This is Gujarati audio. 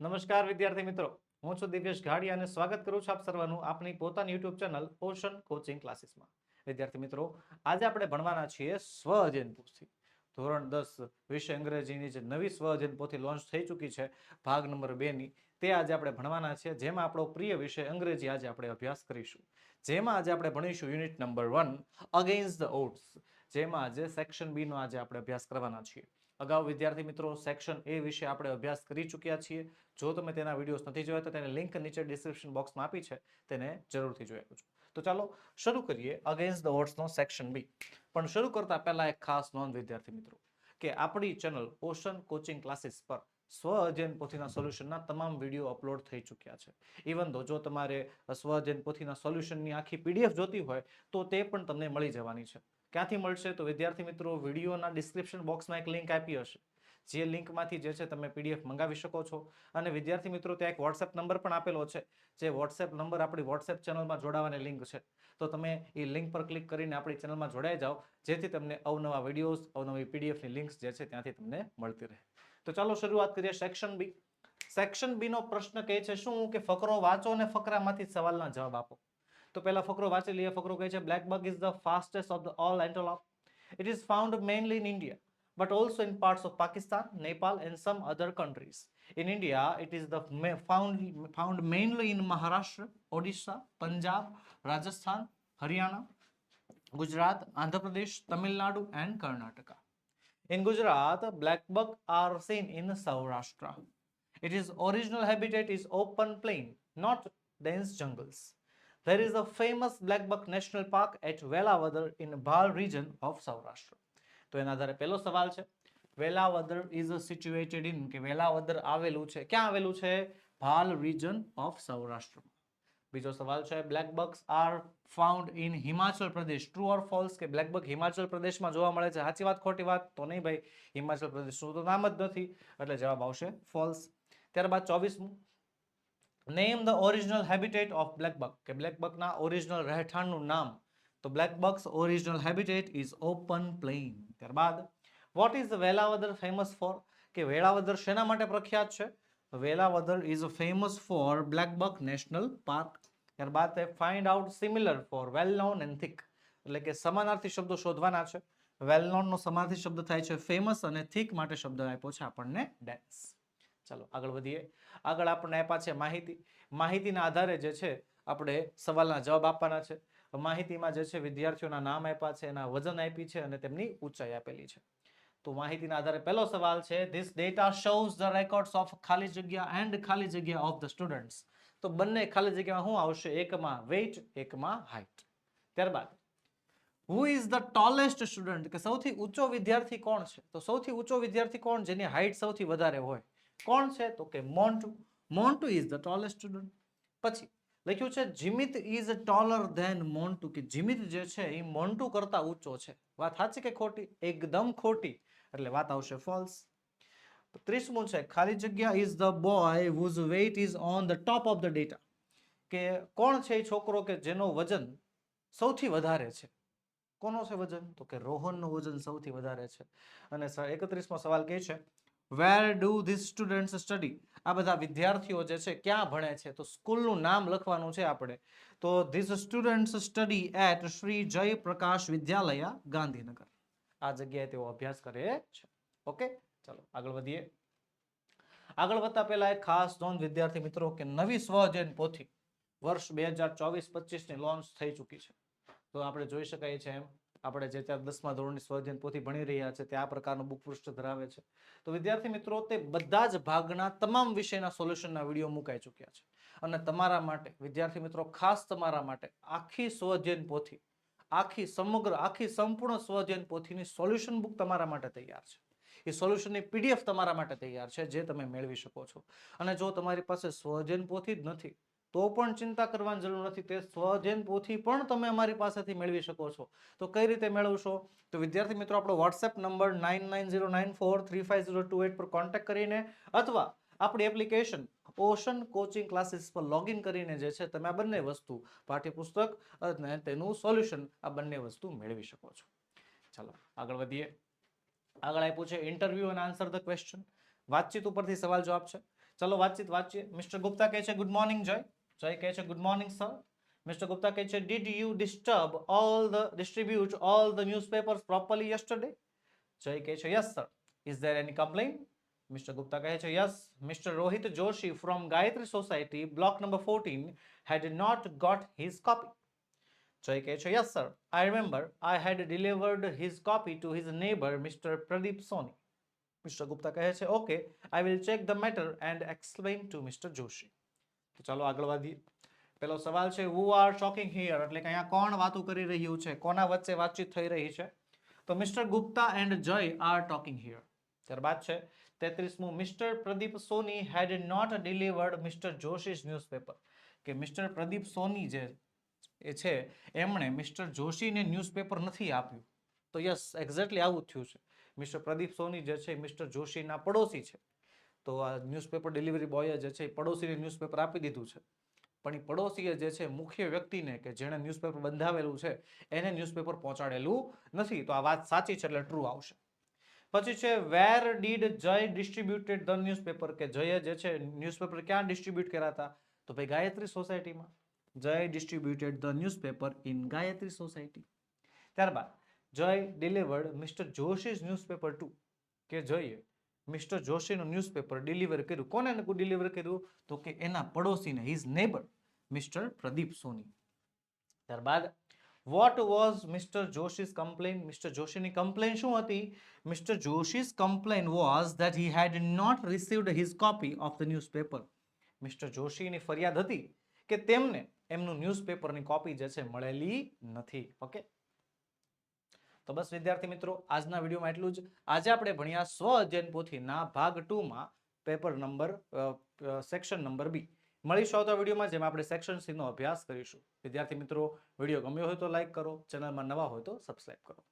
નમસ્કાર વિદ્યાર્થી મિત્રો. હું છું દિવ્યેશ ઘાડિયા અને સ્વાગત કરું છું આપ સર્વનું આપણી પોતાની યુટ્યુબ ચેનલ ઓશન કોચિંગ ક્લાસીસમાં. વિદ્યાર્થી મિત્રો, આજે આપણે ભણવાના છીએ સ્વ અધ્યયન પોથી ધોરણ દસ, વિષય અંગ્રેજીની જે નવી સ્વ અધ્યયન પોથી લોન્ચ થઈ ચૂકી છે, ભાગ નંબર બેની તે આજે આપણે ભણવાના છે જેમાં આપણો પ્રિય વિષય અંગ્રેજી આજે આપણે અભ્યાસ કરીશું. જેમાં આજે આપણે ભણીશું unit number one against the odds જેમાં આજે સેક્શન બી નો આજે આપણે અભ્યાસ કરવાના છીએ. અગાઉ વિદ્યાર્થી મિત્રો સેક્શન એ વિશે આપણે અભ્યાસ કરી ચૂક્યા છીએ. જો તમે તેના વિડીયોઝ નથી જોયા, તો તેને લિંક નીચે ડિસ્ક્રિપ્શન બોક્સમાં આપી છે. તેને જરૂરથી જોઈ છું તો ચાલો, શરૂ કરીએ અગેન્સ્ટ ધ ઓડ્સનો સેક્શન બી પણ શરૂ કરતા પહેલા એક ખાસ નોંધ વિદ્યાર્થી મિત્રો, કે આપણી ચેનલ ઓશન કોચિંગ ક્લાસીસ પર સ્વ અધ્યયન પોથીના સોલ્યુશનના તમામ વીડિયો અપલોડ થઈ ચૂક્યા છે. ઇવન ધો જો તમારે સ્વ અધ્યયન પોથીના સોલ્યુશનની આખી પીડીએફ જોતી હોય, તો તે પણ તમને મળી જવાની છે. ક્યાંથી મળશે? તો વિદ્યાર્થી મિત્રો વિડીયોના ડિસ્ક્રિપ્શન બોક્સમાં એક લિંક આપી હશે. જે લિંકમાંથી જે છે તમે પીડીએફ મંગાવી શકો છો. અને વિદ્યાર્થી મિત્રો, ત્યાં એક વોટ્સએપ નંબર પણ આપેલો છે. જે વોટ્સએપ નંબર આપણી વોટ્સએપ ચેનલમાં જોડાવાની લિંક છે. તો તમે એ લિંક પર ક્લિક કરીને આપણી ચેનલમાં જોડાઈ જાઓ. જેથી તમને અવનવા વિડીયોઝ અવનવી પીડીએફની લિંક્સ જે છે ત્યાંથી તમને મળતી રહે. તો ચાલો શરૂઆત કરીએ સેક્શન બી સેક્શન બી નો પ્રશ્ન કહે છે શું કે ફકરો વાંચો અને ફકરામાંથી સવાલના જવાબ આપો તો પહેલા ફકરો વાંચી લઈએ ફકરો કહે છે blackbuck is the fastest of the all antelope it is found mainly in India but also in parts of Pakistan, Nepal, and some other countries. In India, it is the ma- found found mainly in Maharashtra, Odisha, Punjab, Rajasthan, Haryana, Gujarat, Andhra Pradesh, Tamil Nadu, and Karnataka. In Gujarat, black buck are seen in Saurashtra. Its original habitat is open plain, not dense jungles. There is a famous black buck national park at Velavadar in Bhal region of Saurashtra. તો એના આધારે પહેલો સવાલ છે વેલાવદર ઇઝ સિચ્યુએટેડ ઇન કે વેલાવદર આવેલું છે ક્યાં આવેલું છે ભાલ રીજન ઓફ સૌરાષ્ટ્ર બીજો સવાલ છે black bucks are found in Himachal Pradesh true or false કે બ્લેક બક હિમાચલ પ્રદેશમાં જોવા મળે છે? સાચી વાત, ખોટી વાત તો નહીં ભાઈ. હિમાચલ પ્રદેશનું તો નામ જ નથી, એટલે જવાબ આવશે ફોલ્સ ત્યારબાદ ચોવીસમું. Name the original habitat of black buck કે બ્લેક બકના ઓરિજિનલ રહેઠાણનું નામ. તો black bucks original habitat is open plain ત્યારબાદ what is Velavadar famous for કે વેળાવદર શેના માટે પ્રખ્યાત છે? Velavadar is famous for black buck national park ત્યારબાદ find out similar for well known and thick એટલે કે સમાનાર્થી શબ્દો શોધવાના છે. વેલ નોનનો સમાનાર્થી શબ્દ થાય છે ફેમસ અને થિક માટે શબ્દ આપ્યો છે આપણને ડેન્સ ચાલો આગળ વધીએ. આગળ આપણને આપ્યા છે માહિતી. માહિતીના આધારે જે છે આપણે સવાલના જવાબ આપવાના છે. માહિતીમાં જે છે વિદ્યાર્થીઓના નામ આપ્યા છે, એના વજન આપી છે અને તેમની ઊંચાઈ આપેલી છે. તો માહિતીના આધારે પહેલો સવાલ છે this data shows the records of ખાલી જગ્યા એન્ડ ખાલી જગ્યા ઓફ ધ સ્ટુડન્ટ્સ તો બંને ખાલી જગ્યામાં શું આવશે? એકમાં વેઇટ એકમાં હાઇટ ત્યારબાદ who is the tallest student કે સૌથી ઊંચો વિદ્યાર્થી કોણ છે? તો સૌથી ઊંચો વિદ્યાર્થી કોણ? જેની હાઇટ સૌથી વધારે હોય. કોણ છે? તો કે Montu. Montu is the tallest student પછી, લખ્યું છે, Jimit is taller than Montu. કે જીમિત જે છે, એ મોન્ટુ કરતા ઊંચો છે. વાત સાચી કે ખોટી? એકદમ ખોટી. એટલે વાત આવશે ફોલ્સ ત્રીસમું છે. ખાલી જગ્યા is the boy whose weight is on the top of the data કે કોણ છે એ છોકરો કે જેનો વજન સૌથી વધારે છે? કોનો છે વજન? તો કે રોહનનું વજન સૌથી વધારે છે. અને એકત્રીસમો સવાલ કહે છે where do this students study આ બધા વિદ્યાર્થીઓ જે છે, ક્યાં ભણે છે? તો સ્કૂલનું નામ લખવાનું છે આપણે. તો this students study at Shri Jay Prakash વિદ્યાલય ગાંધીનગર આ જગ્યાએ તેઓ અભ્યાસ કરે છે. ઓકે? ચાલો, આગળ વધીએ. આગળ વધતા પહેલા એક ખાસ નોંધ વિદ્યાર્થી મિત્રો કે નવી સ્વજૈન પોથી વર્ષ બે હજાર ચોવીસ પચીસની લોન્ચ થઈ ચૂકી છે. તો આપણે જોઈ શકાય છે એમ, આપણે જે ત્યાં દસમા ધોરણની સ્વજૈન પોથી ભણી રહ્યા છે તે આ પ્રકારનું બુક પૃષ્ઠ ધરાવે છે. તો વિદ્યાર્થી મિત્રો, તે બધા જ ભાગના તમામ વિષયના સોલ્યુશનના વીડિયો મુકાઈ ચૂક્યા છે. અને તમારા માટે, વિદ્યાર્થી મિત્રો, ખાસ તમારા માટે આખી સ્વજૈન પોથી, આખી સમગ્ર, આખી સંપૂર્ણ સ્વજૈન પોથીની સોલ્યુશન બુક તમારા માટે તૈયાર છે. એ સોલ્યુશનની પીડીએફ તમારા માટે તૈયાર છે, જે તમે મેળવી શકો છો. અને જો તમારી પાસે સ્વજન પોથી જ નથી, તો પણ ચિંતા કરવાની જરૂર નથી. તે સ્વજન પોથી પણ તમે અમારી પાસેથી મેળવી શકો છો. તો કઈ રીતે મેળવશો? તો વિદ્યાર્થી મિત્રો, આપણો WhatsApp number nine nine zero nine four three five zero two eight પર કોન્ટેક્ટ કરીને અથવા આપણી એપ્લિકેશન ઓશન કોચિંગ ક્લાસીસ પર લોગિન કરીને જે છે, તમે આ બંને વસ્તુ, પાઠ્યપુસ્તક અને તેનું સોલ્યુશન આ બંને વસ્તુ મેળવી શકો છો. ચાલો, આગળ વધીએ. આગળ આપ્યું છે ઇન્ટરવ્યુ અને આન્સર ધ ક્વેશ્ચન વાતચીત ઉપરથી સવાલ જવાબ છે. ચલો વાતચીત વાંચીએ. મિસ્ટર ગુપ્તા કહે છે ગુડ મોર્નિંગ જય જય કહે છે good morning sir mister Gupta કહે છે did you disturb all the distribute all the newspapers properly yesterday Jay કહે છે yes sir is there any complain mister Gupta કહે છે yes mister Rohit Joshi from Gayatri society block number fourteen had not got his copy. Joy કહે છે yes sir I remember I had delivered his copy to his neighbour mister Pradeep Soni mister Gupta કહે છે okay I will check the matter and explain to mister Joshi તો ચાલો આગળ વધીએ પેલો સવાલ છે હુ આર શોકિંગ હિયર એટલે કે અહીંયા કોણ વાતો કરી રહ્યું છે? કોના વચ્ચે વાતચીત થઈ રહી છે? તો mister Gupta and Jay are talking here ત્યારબાદ છે, તેત્રીસમું mister Pradeep Soni had not delivered mister Joshi's newspaper કે મિસ્ટર પ્રદીપ સોની જે એ છે, એમણે મિસ્ટર જોશીને ન્યૂઝપેપર નથી આપ્યું. તો યસ એક્ઝેક્ટલી આવું થયું છે. મિસ્ટર પ્રદીપ સોની જે છે મિસ્ટર જોશીના પડોશી છે. તો આ ન્યૂઝપેપર ડિલિવરી બોયે જે છે એ પડોશીને ન્યૂઝપેપર આપી દીધું છે. પણ એ પડોશીએ જે છે મુખ્ય વ્યક્તિને કે જેણે ન્યૂઝપેપર બંધાવેલું છે, એને ન્યૂઝપેપર પહોંચાડેલું નથી. તો આ વાત સાચી છે એટલે ટ્રુ આવશે. પછી છે where did Jay distributed the newspaper કે જયે જે છે ન્યૂઝપેપર ક્યાં ડિસ્ટ્રીબ્યુટ કર્યા હતા? તો ભાઈ ગાયત્રી સોસાયટીમાં Jay distributed the newspaper in Gayatri society ત્યારબાદ, Jay delivered mister Joshi's newspaper to કે જયે મિસ્ટર જોશીનું ન્યૂઝપેપર ડિલિવર કર્યું. કોને ડિલિવર કર્યું? તો કે એના પડોશીને his neighbour mister Pradeep Soni. ત્યારબાદ what was mister Joshi's complain mister જોશીની complain શું હતી? Mister Joshi's complain was that he had not received his copy of the newspaper mister જોશીની ફરિયાદ હતી કે તેમને એમનું ન્યૂઝપેપરની કોપી જે છે મળેલી નથી. ઓકે તો બસ વિદ્યાર્થી મિત્રો, આજના વિડીયોમાં એટલું જ. આજે આપણે ભણ્યા સ્વ અધ્યયન પોથીના ભાગ ટુમાં paper number section number B મળીશું આવતા વિડીયોમાં જેમાં આપણે સેક્શન સીનો અભ્યાસ કરીશું. વિદ્યાર્થી મિત્રો, વીડિયો ગમ્યો હોય તો લાઇક કરો, ચેનલમાં નવા હોય તો સબસ્ક્રાઈબ કરો.